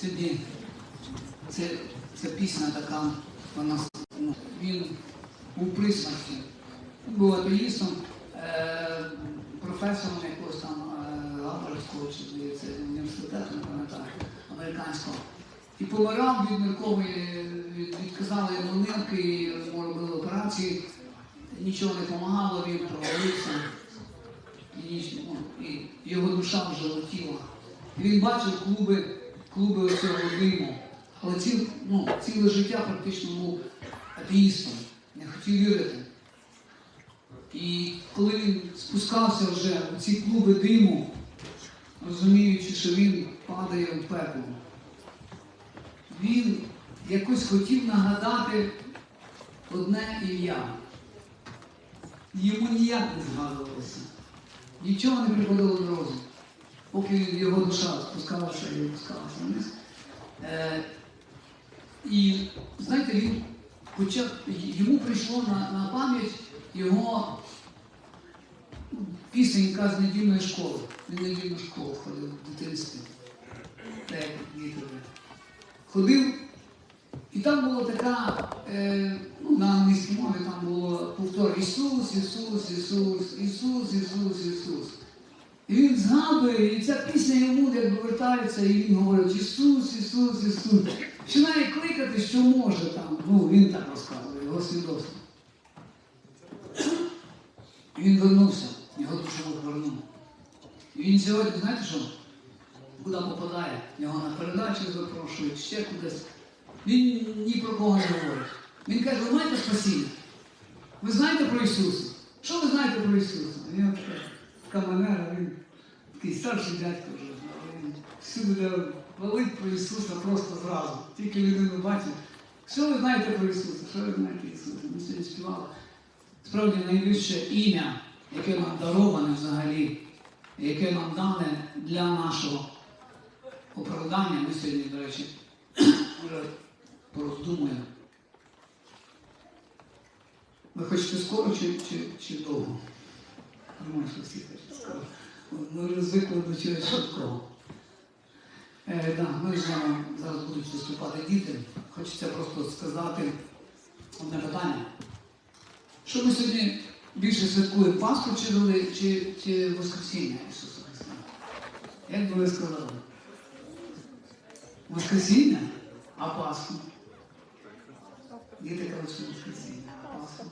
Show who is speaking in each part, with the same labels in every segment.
Speaker 1: Сьогодні це, ця пісня така, вона ну, він був при смерті. Був атеїстом, е, професором якогось там е, чи здається, університету, не пам'ятаю, американського. І помирав від ниркової, відказали йому нирки, йому робили операції, нічого не допомагало, він провалився. І, і його душа вже летіла. І він бачив клуби, клуби оцього диму. Але ці, ну, ціле життя практично був атеїстом, не хотів вірити. І коли він спускався вже у ці клуби диму, розуміючи, що він падає у пекло, він якось хотів нагадати одне ім'я. Йому ніяк не згадувалося. Нічого не приходило до розуму, поки його душа спускалася і опускалася вниз. Е, і знаєте, він почав, йому прийшло на, на пам'ять його пісенька з недільної школи. Він недільну школу ходив в дитинстві. Ходив, і там була така, е, ну, на англійській мові там було повтор Ісус, Ісус, Ісус, Ісус, Ісус, Ісус. І він згадує, і ця пісня йому як вертається, і він говорить Ісус, Ісус, Ісус. Починає кликати, що може там. Ну, він так розказує, його свідоцтво. І він вернувся, його душа Бог вернув. І він сьогодні, знаєте що? Куди попадає? Його на передачі запрошують, ще кудись. Він ні про кого не говорить. Він каже, ви маєте спасіння? Ви знаєте про Ісуса? Що ви знаєте про Ісуса? Така манера, він такий старший дядько вже. Він всюди валить про Ісуса просто зразу. Тільки людину бачить. Що ви знаєте про Ісуса? Що ви знаєте Ісуса? Ми сьогодні співали. Справді найвище ім'я, яке нам дароване взагалі, яке нам дане для нашого оправдання. Ми сьогодні, до речі, вже пороздумуємо. Ви хочете скоро чи, чи, чи довго? Думаю, що всі хочуть скоро. Ми звикли до чогось. Е, да, ми вами зараз будуть виступати діти. Хочеться просто сказати одне питання. Що ми сьогодні більше святкуємо Пасху чи, чи, чи Воскресіння Ісуса Христа? Як би ви сказали? Воскресіння, а Пасху? Діти кажуть, Воскресіння, а Пасху?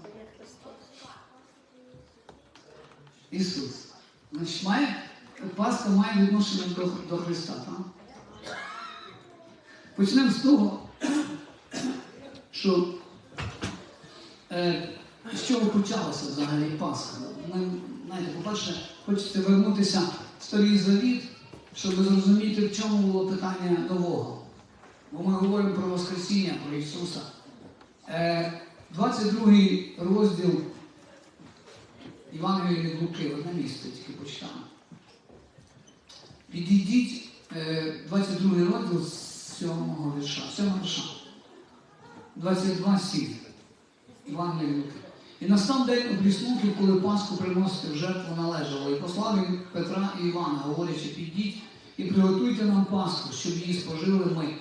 Speaker 1: Ісус. Значить, має, Пасха має відношення до, до Христа, так? Почнемо з того, що е, з чого почалася взагалі Пасха. Ми, знаєте, по-перше, хочеться вернутися в старий завіт, щоб зрозуміти, в чому було питання нового. Бо ми говоримо про Воскресіння, про Ісуса. Е, 22 розділ Івангелія від Луки, одне місце тільки почитаємо. Підійдіть е, 22 розділ 7 вірша. 7 вірша. 22 7. Івангелія Луки. І настав день обліснуків, коли Пасху приносити в жертву належало. І послав він Петра і Івана, говорячи, підіть і приготуйте нам Пасху, щоб її спожили ми.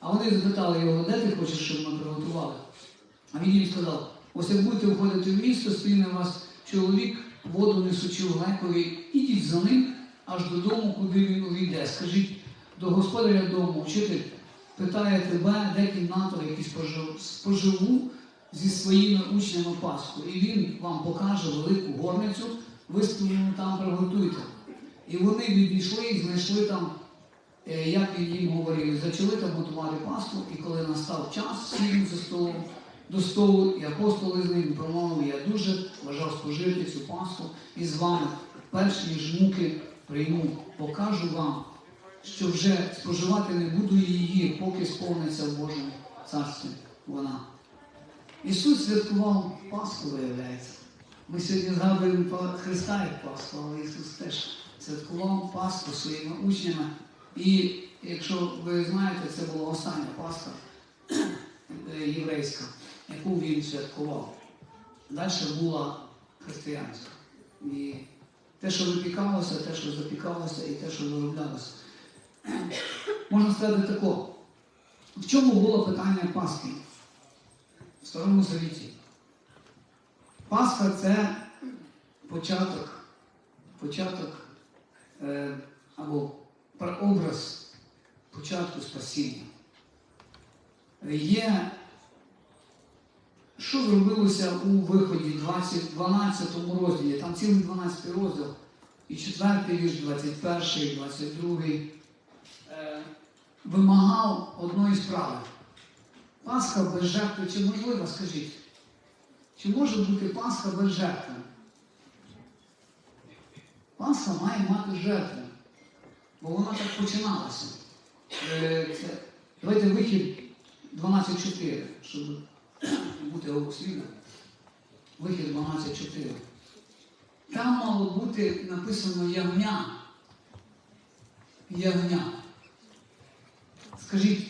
Speaker 1: А вони запитали його, де ти хочеш, щоб ми приготували? А він їм сказав: ось як будете входити в місто, спільне вас чоловік, воду несучи в глекові, ідіть за ним аж додому, куди він увійде. Скажіть до господаря дому, вчитель питає тебе, де кімната, спожив- споживу зі своїми учнями Пасху. І він вам покаже велику горницю, виставлену там приготуйте. І вони відійшли і знайшли там, е, як він їм говорив, і почали там готувати Пасху, і коли настав час, сів за столом до столу, і апостоли з ним промовив, я дуже бажав спожити цю Пасху і з вами, перш ніж муки прийму, покажу вам, що вже споживати не буду її, поки сповниться в Божому царстві вона. Ісус святкував Пасху, виявляється. Ми сьогодні згадуємо Христа як Пасху, але Ісус теж святкував Пасху своїми учнями. І якщо ви знаєте, це була остання Пасха е, єврейська, яку він святкував. Далі була християнська. І те, що випікалося, те, що запікалося, і те, що вироблялося. можна сказати тако. В чому було питання Пасхи? В Старому Завіті. Пасха це початок, початок е, або прообраз початку спасіння. Є, що зробилося у виході 20, 12 розділі, там цілий 12 розділ, і 4 вірш, 21, 22 е, вимагав одної справи. Пасха без жертви чи можлива, скажіть? Чи може бути Пасха без жертви? Пасха має мати жертву, бо вона так починалася. Е, давайте вихід 12.4, щоб бути обослідним. Вихід 12.4. Там мало бути написано ягня. Ягня. Скажіть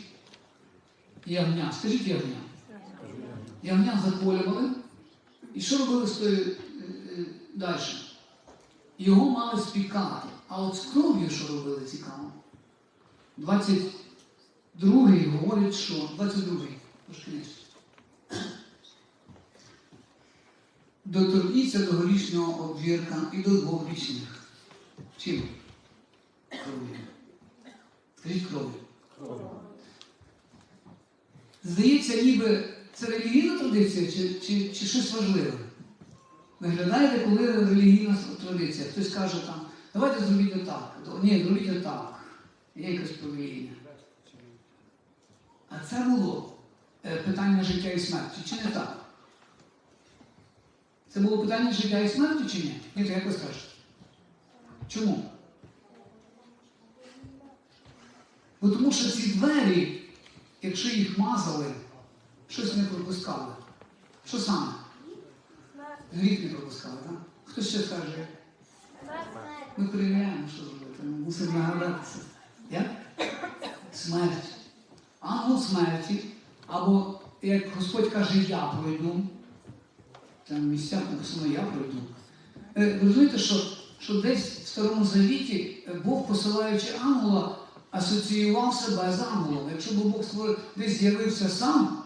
Speaker 1: ягня. Скажіть ягня. Ягня заколювали. І що робили з тою далі? Його мали спікати. А от з кров'ю що робили цікаво? 22-й говорить, що 22-й, Доторкніться до горішнього обвірка і до двох річних. Чим? Кров'ю. Скажіть кров'ю. Здається, ніби це релігійна традиція чи, чи, чи щось важливе? Виглядаєте, коли релігійна традиція. Хтось каже там, давайте зробіть отак. Ні, зробіть отак. Є якесь повеління. А це було е, питання життя і смерті, чи не так? Це було питання життя і смерті чи ні? Ні, як ви скажете? Чому? Бо тому що ці двері, якщо їх мазали, щось не пропускали. Що саме? Гріх не пропускали, так? Хто ще скаже? Ми перевіряємо, що зробити. Ми мусимо нагадатися. Як? Смерть. Ангел смерті. Або, як Господь каже, я пройду. Там місцях написано я пройду. Е, Ви розумієте, що, що десь в Старому Завіті е, Бог, посилаючи ангела, асоціював себе з ангелом. Якщо б Бог створив, десь з'явився сам,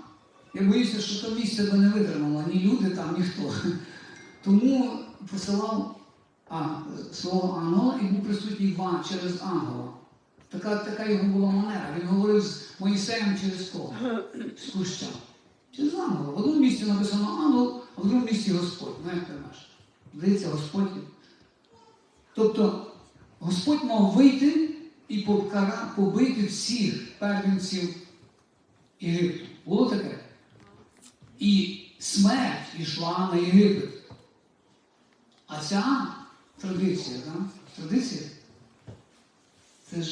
Speaker 1: я боюся, що то місце би не витримало ні люди там, ніхто. Тому посилав а, слово ангела і був присутній вам через ангела. Така, така його була манера. Він говорив з Моїсеєм через кого? З куща. Через ангела. В одному місці написано ангел, а в місці Господь. Ти знаєш? Здається, Господь. Тобто Господь мав вийти і покара, побити всіх первенців Єгипту. Було таке? І смерть йшла на Єгипет. А ця традиція, да? традиція це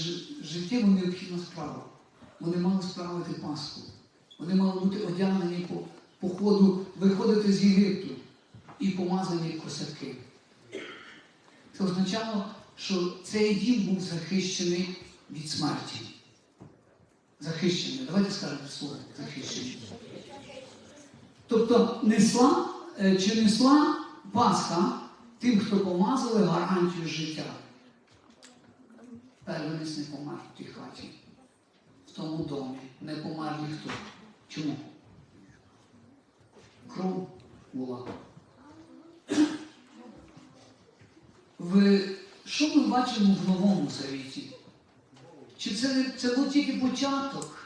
Speaker 1: життєво необхідна справа. Вони мали справити Пасху. Вони мали бути одягнені по, по ходу, виходити з Єгипту і помазані косяки. Це означало, що цей дім був захищений від смерті. Захищений. Давайте скажемо слово захищений. Тобто несла е, чи несла Пасха тим, хто помазали гарантію життя. Первенець не помер в тій хаті, в тому домі. Не помер ніхто. Чому? Кров була. В... Що ми бачимо в Новому Завіті? Чи це, це був тільки початок?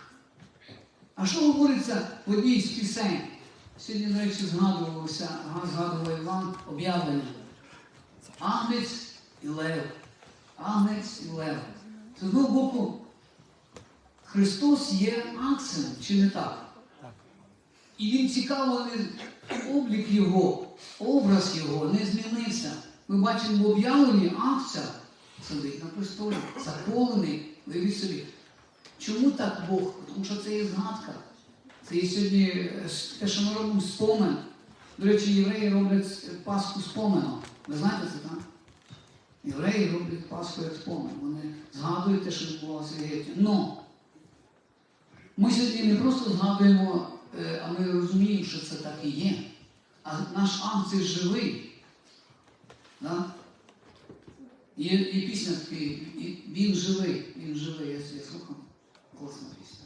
Speaker 1: А що говориться в одній з пісень? Сьогодні, до речі, згадувався, згадував Іван об'явлення. Агнець і лев. Агнець і лев. З одного боку, Христос є акцем, чи не так? І він цікаво, облік його, образ його не змінився. Ми бачимо в об'явленні акця сидить на престолі, заколений, вивіз собі. Чому так Бог? Тому що це є згадка. Це є сьогодні е, те, що ми робимо спомен. До речі, євреї роблять Пасху споменом. Ви знаєте це, так? Євреї роблять Пасху як спомин. Вони згадують те, що відбувалося в Єгипті. Но ми сьогодні не просто згадуємо, а ми розуміємо, що це так і є. А наш акцій живий. Да? Є, є пісня така, він живий, він живий, я, я слухав. Класна пісня.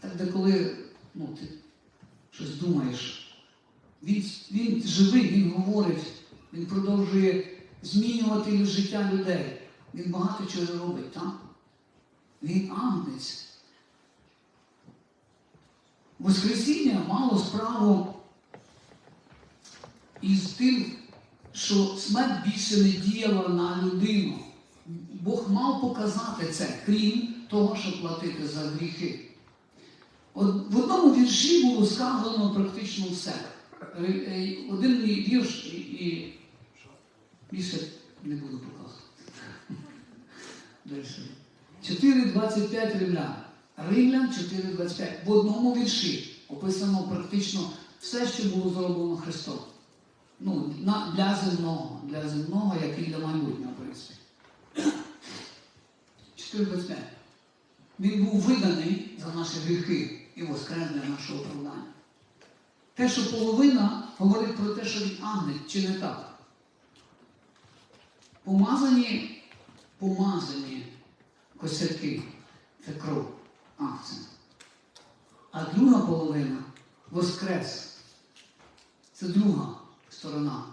Speaker 1: Так деколи ну, ти щось думаєш, він, він живий, він говорить, він продовжує змінювати життя людей. Він багато чого робить, так? Він агнець. Воскресіння мало справу із тим, що смерть більше не діяла на людину. Бог мав показати це, крім того, щоб платити за гріхи. От в одному вірші було сказано практично все. Е, е, Один мій вірш і, більше не буду показувати. Далі. 4.25 римлян. Римлян 4.25. В одному вірші описано практично все, що було зроблено Христом. Ну, для земного, для земного, як і для майбутнього, в принципі. 4.25. Він був виданий за наші гріхи і воскрес для нашого оправдання. Те, що половина говорить про те, що він агнець, чи не так? Помазані, помазані косяки це кров друга половина воскрес. Це друга сторона.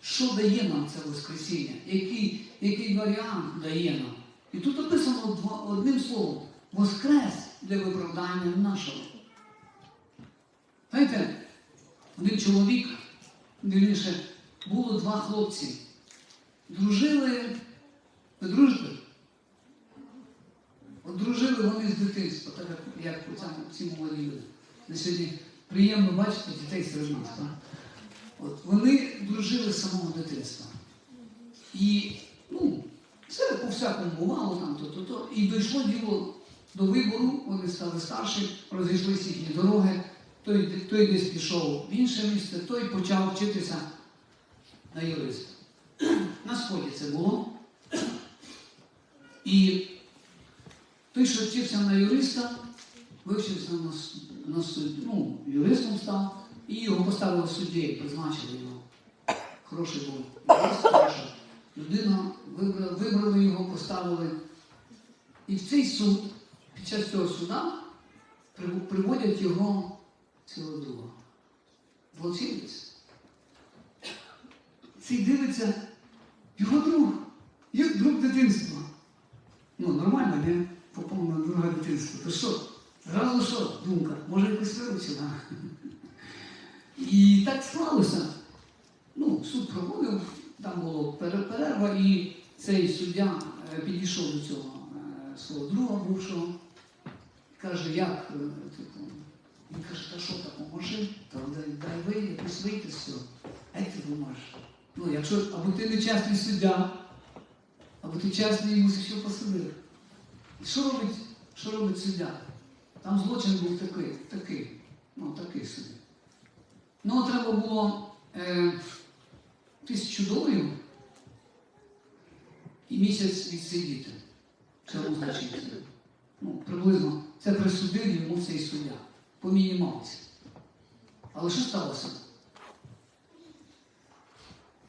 Speaker 1: Що дає нам це Воскресіння? Який, який варіант дає нам? І тут описано одним словом воскрес для виправдання нашого. Знаєте, один чоловік, вірніше, було два хлопці. Дружили, ви? От дружили вони з дитинства, так як, цьому молоді люди. На сьогодні приємно бачити дітей серед нас. Так? От, вони дружили з самого дитинства. І ну, це по-всякому бувало там, то, то, то. І дійшло діло до вибору, вони стали старші, розійшлися їхні дороги. Той, той десь пішов в інше місце, той почав вчитися на юриста. На сході це було. І той, що вчився на юриста, вивчився на, на суд, ну, юристом став, і його поставили суддєю, призначили його. Хороший був юрист, хороша людина, вибрали, вибрали його, поставили. І в цей суд, під час цього суда, приводять його цього друга. Злочинець. Цей дивиться, його друг, його друг дитинства. Ну, нормально, не? На друге дитинство. То що? Зразу що? Думка, може якось виручила. І так склалося. Ну, суд проводив, там була пере- перерва, і цей суддя е, підійшов до цього е, свого друга бувшого. Каже, як? е, типу, Він каже, та що так, поможи, та дай, ви якось вийти з цього. Як ти думаєш? Ну, якщо або ти нечесний суддя, або ти чесний мусиш його посадити. І що робить, що робить суддя? Там злочин був такий, такий, ну такий собі. Ну, треба було е, тисячу доларів і місяць відсидіти цьому злочинцю. Ну, приблизно це присудив йому цей суддя по мінімалці. Але що сталося?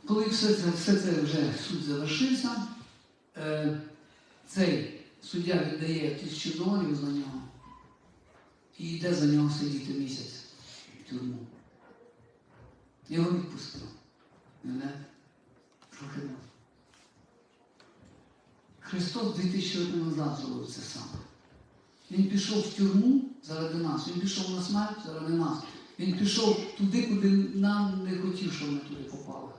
Speaker 1: Коли все це, все це вже суд завершився, е, цей суддя віддає тисячу доларів за нього і йде за нього сидіти місяць в тюрму. Його відпустили. Уявляєте? Трохи не. Христос 2000 років назад зробив це саме. Він пішов в тюрму заради нас, він пішов на смерть заради нас. Він пішов туди, куди нам не хотів, щоб ми туди попали.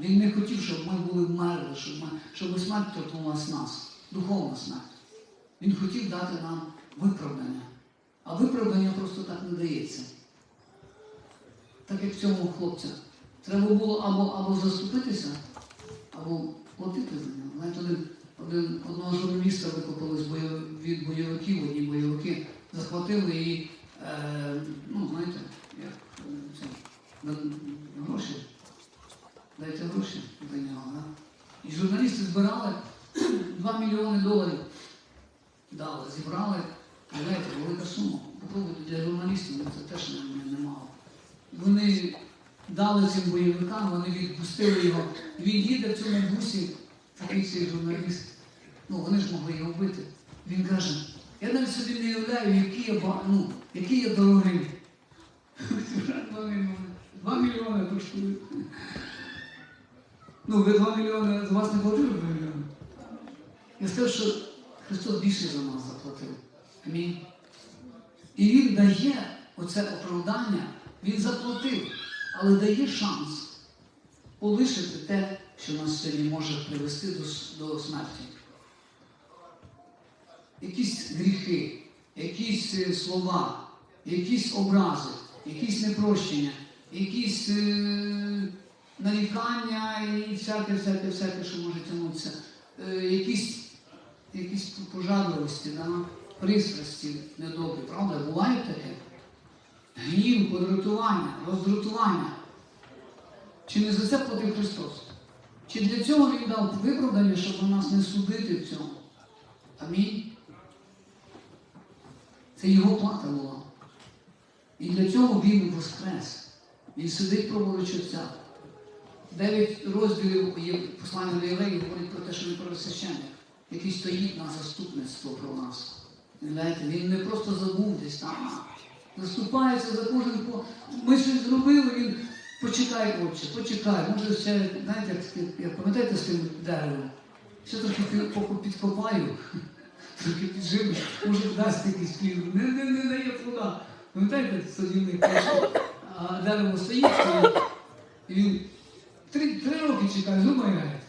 Speaker 1: Він не хотів, щоб ми були вмерли, щоб, ми, щоб смерть торкнулася нас, духовна смерть. Він хотів дати нам виправдання. А виправдання просто так не дається. Так як цьому хлопця. Треба було або, або заступитися, або платити за нього. Знаєте, один, один, одного журналіста викопали від бойовиків, одні бойовики захватили і, е, ну, знаєте, як е, це, гроші. Дайте гроші за нього. Да? І журналісти збирали 2 мільйони доларів. Дали, зібрали, знаєте, велика сума. Попробуйте для журналістів, ну, це теж немало. Вони дали цим бойовикам, вони відпустили його. Він їде в цьому бусі, такий цей журналіст. Ну, вони ж могли його вбити. Він каже, Я навіть собі не уявляю, який я, ну, який я дорогий. Два мільйони. Коштує. Ну, ви два мільйони, з вас не платили Я скажу, що Христос більше за нас заплатив. Амінь. І Він дає оце оправдання, Він заплатив, але дає шанс полишити те, що нас сьогодні може привести до, до смерті. Якісь гріхи, якісь е, слова, якісь образи, якісь непрощення, якісь е, нарікання і всяке, всяке, всяке, що може тягнутися, е, якісь, якісь пожадливості, да? пристрасті недобрі. Правда, буває таке? Гнів, подратування, роздратування. Чи не за це платив Христос? Чи для цього Він дав виправдання, щоб нас не судити в цьому? Амінь. Це його плата була. І для цього він воскрес. Він сидить праворуч Отця. Дев'ять розділів є послання до євреїв говорить про те, що він первосвященник, який стоїть на заступництво про нас. Він не просто забув десь там, а заступається за кожен по. Ми щось зробили, він почекай, отче, почекай. Може ще, знаєте, як, пам'ятаєте з тим деревом? Ще трохи поки підкопаю, трохи підживлю, може дасть якийсь плід. Не, не, не дає плода. Пам'ятаєте, садівник а дерево стоїть, і він три, три роки чекає, думає.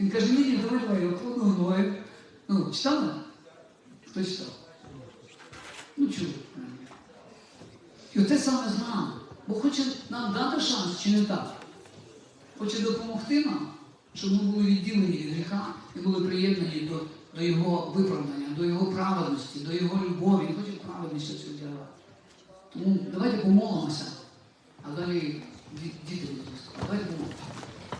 Speaker 1: Він каже, ні, давай, давай, я гною. Ну, читали? Хто читав? Ну, чули. І оте саме з нами. Бо хоче нам дати шанс, чи не так? Хоче допомогти нам, щоб ми були відділені від гріха і були приєднані до, до Його виправдання, до Його праведності, до Його любові. Він хоче праведність цю діяти. Тому давайте помолимося, а далі ді- діти будуть